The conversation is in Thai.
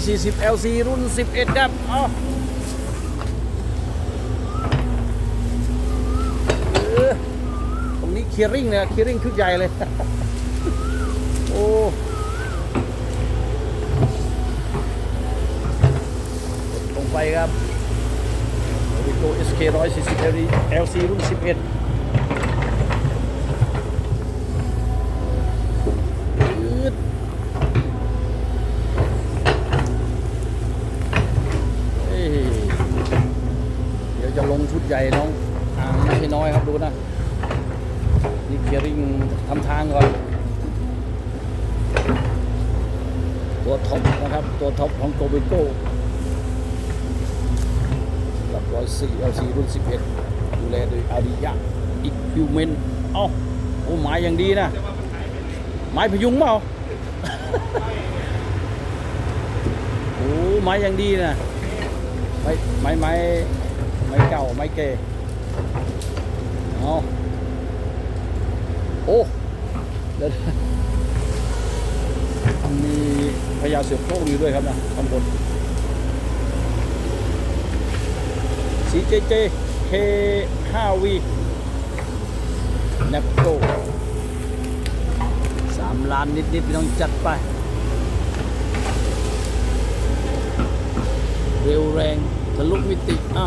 140 LC รุ่น 11 ครับเอาตรงนี้เคียร์ริงเนี่ยเคียร์ริงชุดใหญ่เลย โอ้ลงไปครับวิโก้ SK 140 LC รุ่น 11 อืดเอ้ยเดี๋ ยวจะลงชุดใหญ่น้องอ่างไม่ใช่น้อยครับดูนะนี่เคียร์ริงทำทางก่อน ตัวท็อปนะครับ ตัวท็อปของโกเบโก้หลักร้อยสี่ LC รุ่น11ดูแลโดยอาริยะอิควิวเมนเอ้าโอ้หมายอย่างดีนะ ไม้พยุงเปล่าโอ้ไม้อยังดีนะไม้ไม้ไม้ ไม้เก่า ไม้เก่เอาโอ้เดี๋ยวมีพญาเสือโคร่งอยู่ด้วยครับนะข้างบน CJJ K5V แนปโกสามล้านนิดๆพี่น้องจัดไป เร็วแรงทะลุมิติ อะ